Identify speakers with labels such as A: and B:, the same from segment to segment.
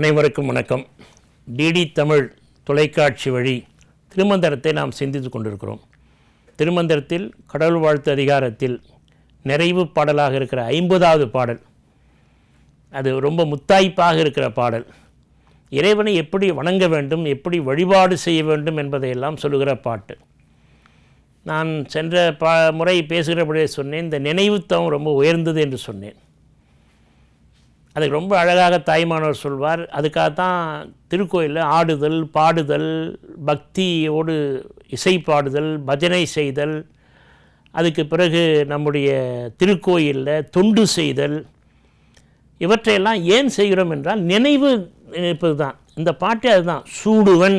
A: அனைவருக்கும் வணக்கம். டிடி தமிழ் தொலைக்காட்சி வழி திருமந்திரத்தை நாம் சிந்தித்து கொண்டிருக்கிறோம். திருமந்திரத்தில் கடவுள் வாழ்த்து அதிகாரத்தில் நிறைவு பாடலாக இருக்கிற ஐம்பதாவது பாடல். அது ரொம்ப முத்தாய்ப்பாக இருக்கிற பாடல். இறைவனை எப்படி வணங்க வேண்டும் எப்படி வழிபாடு செய்ய வேண்டும் என்பதையெல்லாம் சொல்லுகிற பாட்டு. நான் சென்ற பா முறை பேசுகிறபடியே சொன்னேன் இந்த நினைவுத்தவம் ரொம்ப உயர்ந்தது என்று சொன்னேன். அதுக்கு ரொம்ப அழகாக தாய்மானவர் சொல்வார். அதுக்காக தான் திருக்கோயிலில் ஆடுதல் பாடுதல் பக்தியோடு இசை பாடுதல் பஜனை செய்தல் அதுக்கு பிறகு நம்முடைய திருக்கோயிலில் தொண்டு செய்தல் இவற்றையெல்லாம் ஏன் செய்கிறோம் என்றால் நினைவு நினைப்பது தான் இந்த பாட்டு அதுதான். சூடுவன்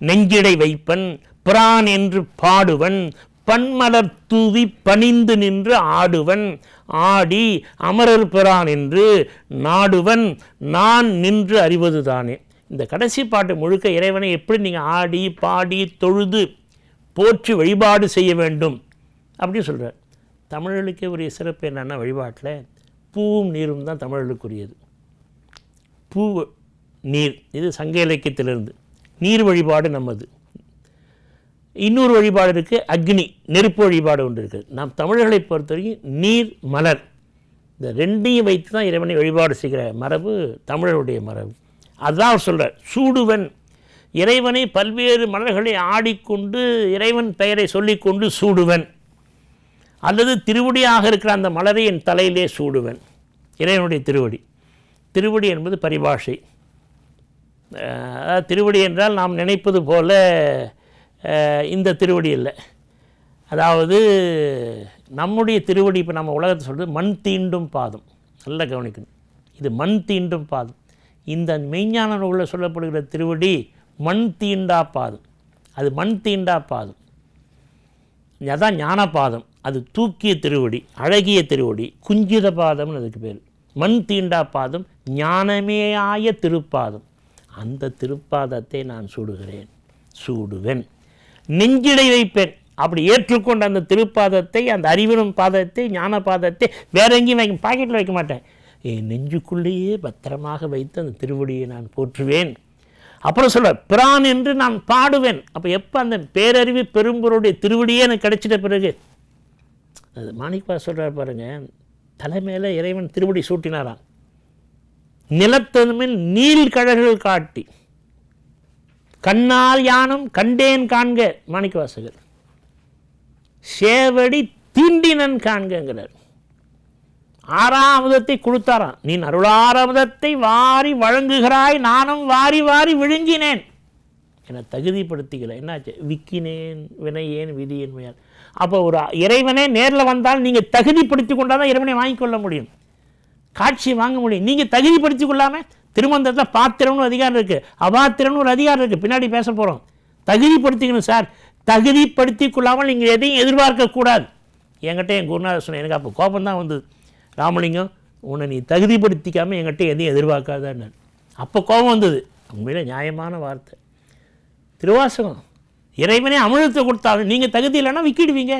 A: நெஞ்சிடை வைப்பன் பிரான் என்று பாடுவன் பன்மலர் தூவி பணிந்து நின்று ஆடுவன். ஆடி அமரர் பெறான் என்று நாடுவன். நான் நின்று அறிவது தானே இந்த கடைசி பாட்டு முழுக்க இறைவனை எப்படி நீங்கள் ஆடி பாடி தொழுது போற்றி வழிபாடு செய்ய வேண்டும்? அப்படின்னு சொல்கிறார் தமிழர்களுக்கே உரிய சிறப்பு என்னென்னா வழிபாட்டில் பூவும் நீரும் தான் தமிழர்களுக்குரியது. பூ நீர் இது சங்க இலக்கியத்திலிருந்து. நீர் வழிபாடு நம்மது. இன்னொரு வழிபாடு இருக்குது அக்னி நெருப்பு வழிபாடு ஒன்று இருக்குது நாம் தமிழர்களை பொறுத்தவரைக்கும் நீர் மலர் இந்த ரெண்டையும் வைத்து தான் இறைவனை வழிபாடு செய்கிற மரபு தமிழருடைய மரபு. அதுதான் அவர் சொல்கிறார் சூடுவன். இறைவனை பல்வேறு மலர்களை ஆடிக்கொண்டு இறைவன் பெயரை சொல்லிக்கொண்டு சூடுவன். அல்லது திருவடியாக இருக்கிற அந்த மலரை என் தலையிலே சூடுவன். இறைவனுடைய திருவடி. திருவடி என்பது பரிபாஷை. அதாவது திருவடி என்றால் நாம் நினைப்பது போல இந்த திருவடி இல்லை. அதாவது நம்முடைய திருவடி இப்போ நம்ம உலகத்தை சொல்கிறது மண் தீண்டும் பாதம். நல்லா கவனிக்கணும். இது மண் தீண்டும் பாதம். இந்த மெய்ஞான நூலில் சொல்லப்படுகிற திருவடி மண் தீண்டா பாதம். அது மண் தீண்டா பாதம். அதான் ஞானபாதம். அது தூக்கிய திருவடி அழகிய திருவடி குஞ்சித பாதம்னு அதுக்கு பேர். மண் தீண்டா பாதம் ஞானமேயாய திருப்பாதம். அந்த திருப்பாதத்தை நான் சூடுகிறேன். சூடுவேன். நெஞ்சிடை வைப்பேன். அப்படி ஏற்றுக்கொண்ட அந்த திருப்பாதத்தை அந்த அறிவினும் பாதத்தை ஞான பாதத்தை வேற எங்கேயும் வைக்க பாக்கெட்டில் வைக்க மாட்டேன். என் நெஞ்சுக்குள்ளேயே பத்திரமாக வைத்து அந்த திருவடியை நான் போற்றுவேன். அப்புறம் சொல்ல பிரான் என்று நான் பாடுவேன். அப்போ எப்போ அந்த பேரறிவு பெரும்பொருடைய திருவடியே எனக்கு கிடைச்சிட்ட பிறகு அது மாணிக்பா சொல்கிறார் பாருங்க தலைமையில் இறைவன் திருவடி சூட்டினாராம். நிலத்தனுமே நீல் கழல்கள் காட்டி. கண்ணால் யானும் கண்டேன் காண்க மாணிக்கவாசகர். சேவடி தீண்டினன் காண்கங்கிறார். ஆறாமதத்தை கொடுத்தாராம். நீ அருளாரமதத்தை வாரி வழங்குகிறாய் நானும் வாரி வாரி விழுங்கினேன். என தகுதிப்படுத்திக்கல என்னாச்சு? விக்கினேன் வினையேன் விதி முயல் அப்போ ஒரு இறைவனே நேரில் வந்தால் நீங்கள் தகுதிப்படுத்தி கொண்டால் தான் இறைவனை வாங்கிக்கொள்ள முடியும். காட்சி வாங்க முடியும். நீங்கள் தகுதிப்படுத்தி கொள்ளாமல் திருமந்திரத்தில் பாத்திரம்னு அதிகாரம் இருக்குது அபாத்திரம்னு ஒரு அதிகாரம் இருக்குது பின்னாடி பேச போகிறோம் தகுதிப்படுத்திக்கணும் சார். தகுதிப்படுத்தி கொள்ளாமல் நீங்கள் எதையும் எதிர்பார்க்கக்கூடாது. என்கிட்ட என் குருநாதர் சொன்ன எனக்கு அப்போ கோபம் தான் வந்தது. ராமலிங்கம் உன்னை நீ தகுதிப்படுத்திக்காமல் என்கிட்ட எதையும் எதிர்பார்க்காதான் அப்போ கோபம் வந்தது. உண்மையில் நியாயமான வார்த்தை. திருவாசகம் இறைவனே அமிழ்தத்தை கொடுத்தாலும் நீங்கள் தகுதி இல்லைன்னா விக்கிடுவீங்க.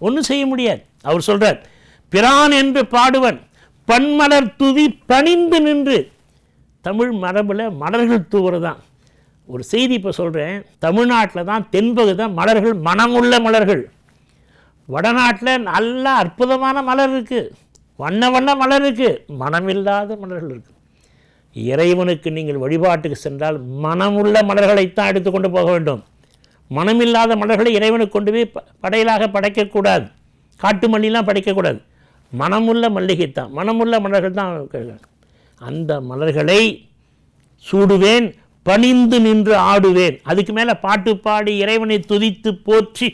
A: ஒன்றும் செய்ய முடியாது. அவர் சொல்கிறார் பிரான் என்று பாடுவன் பன்மலர் துதி பணிந்து நின்று தமிழ் மரபில் மலர்கள் தூவுறது தான் ஒரு செய்தி இப்போ சொல்கிறேன் தமிழ்நாட்டில் தான் தென்பகு தான் மலர்கள் மனமுள்ள மலர்கள். வடநாட்டில் நல்ல அற்புதமான மலர் இருக்குது வண்ண வண்ண மலர் இருக்குது மனமில்லாத மலர்கள் இருக்குது இறைவனுக்கு நீங்கள் வழிபாட்டுக்கு சென்றால் மனமுள்ள மலர்களைத்தான் எடுத்துக்கொண்டு போக வேண்டும். மனமில்லாத மலர்களை இறைவனுக்கு கொண்டு போய் ப- படையலாக படைக்கக்கூடாது. காட்டு மல்லிலாம் படைக்கக்கூடாது. மனமுள்ள மல்லிகை தான் மனமுள்ள மலர்கள் தான் கேட்கணும். அந்த மலர்களை சூடுவேன் பணிந்து நின்று ஆடுவேன். அதுக்கு மேலே பாட்டு பாடி இறைவனை துதித்து போற்றி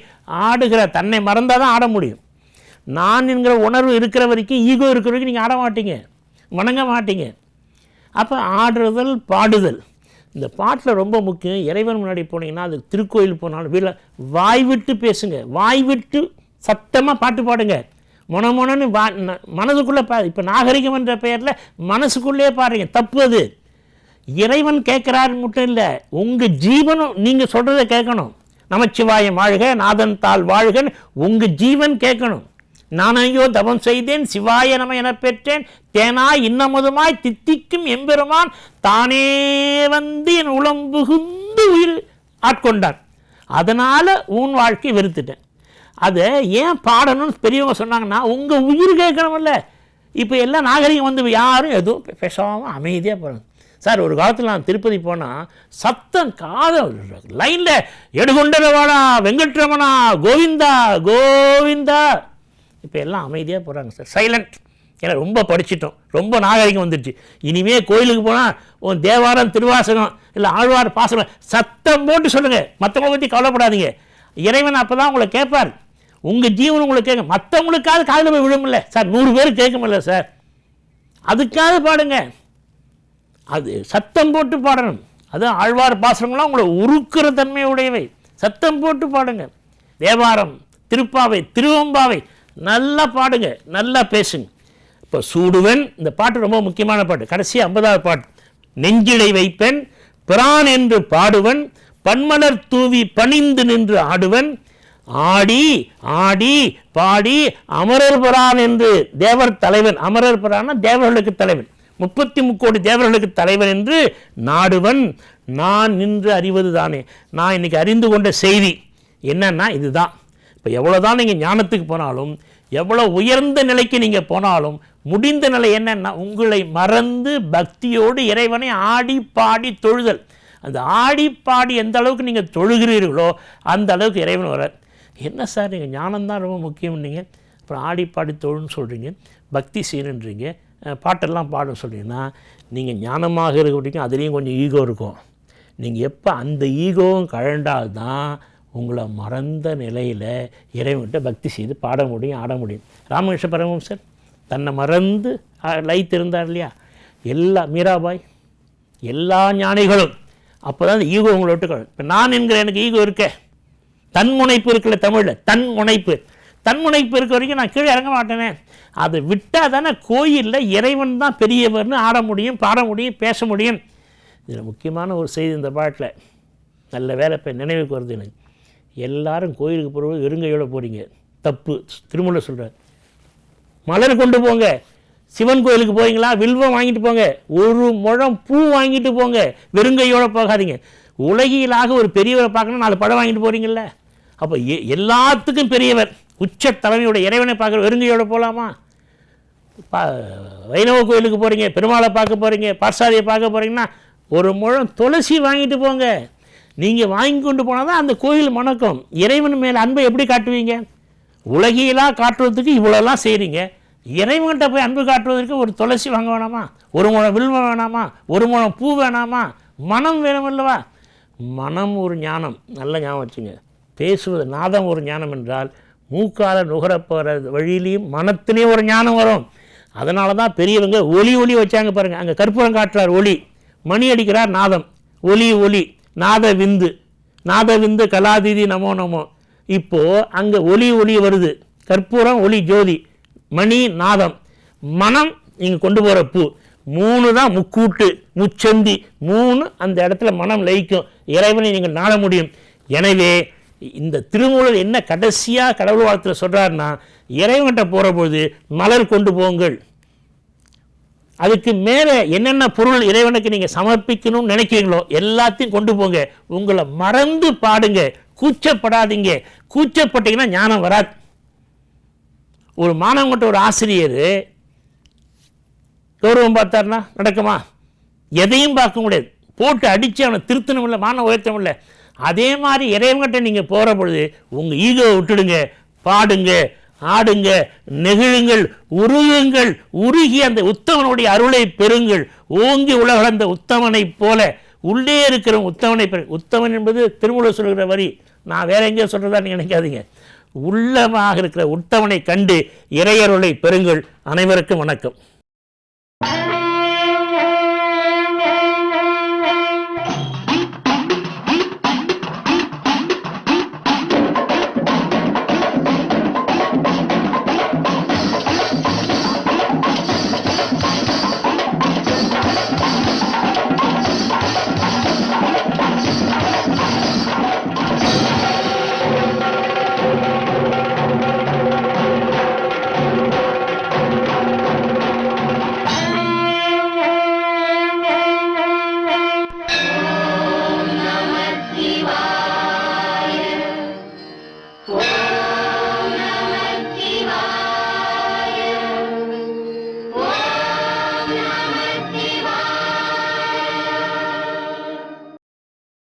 A: ஆடுகிற தன்னை மறந்தால் தான் ஆட முடியும். நான் என்கிற உணர்வு இருக்கிற வரைக்கும் ஈகோ இருக்கிற வரைக்கும் நீங்கள் ஆட மாட்டீங்க. வணங்க மாட்டீங்க. அப்போ ஆடுறதல் பாடுதல். இந்த பாட்டில் ரொம்ப முக்கியம் இறைவன் முன்னாடி போனீங்கன்னா அது திருக்கோயில் போனாலும் வீட்டில் வாய் விட்டு பேசுங்க. வாய் விட்டு சத்தமாக பாட்டு பாடுங்க. முனமுனன்னு வா மனதுக்குள்ளே பா இப்போ நாகரிகம் என்ற பெயரில் மனசுக்குள்ளே பாருங்க தப்பு அது. இறைவன் கேட்குறாரு மட்டும் இல்லை உங்கள் ஜீவனும் நீங்கள் சொல்கிறத கேட்கணும். நமச்சிவாயம் வாழ்க நாதன் தாள் வாழ்கன்னு உங்கள் ஜீவன் கேட்கணும். நான் ஐயோ தவம் செய்தேன் சிவாய நம எனப் பெற்றேன் தேனாய் இன்னமுதுமாய் தித்திக்கும் எம்பெருமான் தானே வந்து என் உளம் புகுந்து உயிர் ஆட்கொண்டான் அதனால் உன் வாழ்க்கை வெறுத்துட்டேன். அதை ஏன் பாடணும்னு பெரியவங்க சொன்னாங்கன்னா உங்கள் உயிர் கேட்கணும்ல. இப்போ எல்லாம் நாகரிகம் வந்து யாரும் எதுவும் பேசாமல் அமைதியாக போகிறாங்க சார் ஒரு காலத்தில் நான் திருப்பதி போனால் சத்தம் காத லைனில் எடுகொண்டரவாடா வெங்கட்ரமணா கோவிந்தா கோவிந்தா. இப்போ எல்லாம் அமைதியாக போகிறாங்க சார். சைலண்ட் ஏன்னா ரொம்ப படிச்சிட்டோம். ரொம்ப நாகரிகம் வந்துடுச்சு இனிமே கோயிலுக்கு போனால் உன் தேவாரம் திருவாசகம் இல்லை ஆழ்வார் பாசனம் சத்தம் போட்டு சொல்லுங்கள் மற்றவங்களை பற்றி கவலைப்படாதீங்க. இறைவன் அப்போ தான் உங்களை கேட்பார். உங்கள் ஜீவன் உங்களை கேட்க மற்றவங்களுக்காவது காதில் போய் விழுமில்ல. சார் நூறு பேர் கேட்குமில்ல சார். அதுக்காக பாடுங்க. அது சத்தம் போட்டு பாடணும். அதுதான் ஆழ்வார் பாசனங்களாம் உங்களை உருக்கிற தன்மையுடையவை. சத்தம் போட்டு பாடுங்க. தேவாரம் திருப்பாவை திருவம்பாவை நல்லா பாடுங்க. நல்லா பேசுங்க. இப்போ சூடுவன் இந்த பாட்டு ரொம்ப முக்கியமான பாட்டு. கடைசி ஐம்பதாவது பாட்டு. நெஞ்சிலை வைப்பெண் பிரான் என்று பாடுவன் பன்மலர் தூவி பணிந்து நின்று ஆடுவன் ஆடி ஆடி பாடி அமரர் பெறான் என்று தேவர் தலைவன். அமரர் பிரான தேவர்களுக்கு தலைவன். முப்பத்தி முக்கோடி தேவர்களுக்கு தலைவன் என்று நாடுவன். நான் நின்று அறிவது தானே. நான் இன்னைக்கு அறிந்து கொண்ட செய்தி என்னன்னா இதுதான். இப்போ எவ்வளோ தான் நீங்கள் ஞானத்துக்கு போனாலும் எவ்வளோ உயர்ந்த நிலைக்கு நீங்கள் போனாலும் முடிந்த நிலை என்னன்னா உங்களை மறந்து பக்தியோடு இறைவனை ஆடி பாடி தொழுதல். அந்த ஆடி பாடி எந்த அளவுக்கு நீங்கள் தொழுகிறீர்களோ அந்த அளவுக்கு இறைவன் வரார் என்ன சார் நீங்கள் ஞானம்தான் ரொம்ப முக்கியம் நீங்கள் அப்புறம் ஆடி பாடி தொழுன்னு சொல்கிறீங்க பக்தி செய்யணுன்றீங்க பாட்டெல்லாம் பாடும் சொல்கிறீங்கன்னா நீங்கள் ஞானமாக இருக்க வரைக்கும் அதுலேயும் கொஞ்சம் ஈகோ இருக்கும். நீங்கள் எப்போ அந்த ஈகோவும் கழண்டால்தான் உங்களை மறந்த நிலையில் இறைவன்கிட்ட பக்தி செய்து பாட முடியும் ஆட முடியும். ராமகிருஷ்ண பரமஹம்சர் தன்னை மறந்து லைத் இருந்தார் இல்லையா? எல்லா மீராபாய் எல்லா ஞானிகளும் அப்போ தான் ஈகோ உங்களை விட்டு இப்போ நான் என்கிற எனக்கு ஈகோ இருக்கே. தன்முனைப்பு இருக்குல்ல தமிழில் தன்முனைப்பு தன்முனைப்பு இருக்க வரைக்கும் நான் கீழே இறங்க மாட்டேனே. அதை விட்டால் தானே கோயிலில் இறைவன் தான் பெரியவர்னு ஆட முடியும் பாட முடியும் பேச முடியும். இதில் முக்கியமான ஒரு செய்தி இந்த பாட்டில். நல்ல வேலை இப்போ நினைவுக்கு வருது எனக்கு. எல்லாரும் கோயிலுக்கு போகிறவங்க வெறுங்கையோடு போகிறீங்க தப்பு திருமூல சொல்கிறார் மலர் கொண்டு போங்க. சிவன் கோயிலுக்கு போவீங்களா வில்வம் வாங்கிட்டு போங்க. ஒரு முழம் பூ வாங்கிட்டு போங்க. வெறுங்கையோடு போகாதீங்க. உலகியலாக ஒரு பெரியவரை பார்க்கணும் நாலு படம் வாங்கிட்டு போறீங்கல்ல. அப்போ எ- எல்லாத்துக்கும் பெரியவர். உச்ச தலைமையோட இறைவனை பார்க்குற வெறுங்கையோடு போகலாமா பா வைணவ கோயிலுக்கு போகிறீங்க பெருமாளை பார்க்க போகிறீங்க பார்சாதியை பார்க்க போகிறீங்கன்னா ஒரு முழம் துளசி வாங்கிட்டு போங்க. நீங்கள் வாங்கி கொண்டு போனால் தான் அந்த கோயில் மணக்கும். இறைவன் மேலே அன்பை எப்படி காட்டுவீங்க? உலகியெல்லாம் காட்டுறதுக்கு இவ்வளோலாம் செய்கிறீங்க இறைவன்கிட்ட போய் அன்பு காட்டுவதற்கு ஒரு துளசி வாங்க வேணாமா? ஒரு முழம் வில்வ வேணாமா? ஒரு முழம் பூ வேணாமா? மனம் வேணும் அல்லவா? மனம் ஒரு ஞானம். நல்ல ஞாபகம் வச்சுங்க. பேசுவது நாதம் ஒரு ஞானம் என்றால் மூக்கால நுகரப் போகிற வழியிலையும் மனத்துலேயும் ஒரு ஞானம் வரும். அதனால தான் பெரியவங்க ஒலி ஒலி வச்சாங்க பாருங்கள் அங்கே கற்பூரம் காட்டுறார் ஒலி மணி அடிக்கிறார் நாதம். ஒலி ஒலி நாத விந்து. நாத விந்து கலாதீதி நமோ நமோ. இப்போது அங்கே ஒலி ஒலி வருது. கற்பூரம் ஒலி ஜோதி. மணி நாதம். மனம் நீங்கள் கொண்டு போகிற பூ. மூணு தான் முக்கூட்டு முச்சந்தி. மூணு அந்த இடத்துல மனம் லயிக்கும். இறைவனை நீங்கள் நாட முடியும். எனவே இந்த திருமூலர் என்ன கடைசியாக கடவுள் வாழ்த்தில் சொல்கிறாருன்னா இறைவன்கிட்ட போகிற பொழுது மலர் கொண்டு போங்கள். அதுக்கு மேலே என்னென்ன பொருள் இறைவனுக்கு நீங்கள் சமர்ப்பிக்கணும்னு நினைக்கிறீங்களோ எல்லாத்தையும் கொண்டு போங்க. உங்களை மறந்து பாடுங்க. கூச்சப்படாதீங்க. கூச்சப்பட்டீங்கன்னா ஞானம் வராது. ஒரு மாணவங்கிட்ட ஒரு ஆசிரியர் கௌரவம் பார்த்தாருன்னா நடக்குமா? எதையும் பார்க்க முடியாது. போட்டு அடித்து அவனை திருத்தணும் இல்லை மானம் உயர்த்தணும் இல்லை அதே மாதிரி இறைவன்கிட்ட நீங்கள் போகிற பொழுது உங்கள் ஈகோவை விட்டுடுங்க பாடுங்க ஆடுங்க நெகிழுங்கள் உருகுங்கள் உருகி அந்த உத்தமனுடைய அருளை பெறுங்கள். ஓங்கி உலகளந்த உத்தமனைப் போல உள்ளே இருக்கிற உத்தமனை பெரு உத்தமன் என்பது திருமூலர் சொல்கிற வரி. நான் வேற எங்கேயோ சொல்கிறதா நீங்கள் நினைக்காதீங்க. உள்ளமாக இருக்கிற உத்தமனை கண்டு இறையருளை பெறுங்கள். அனைவருக்கும் வணக்கம்.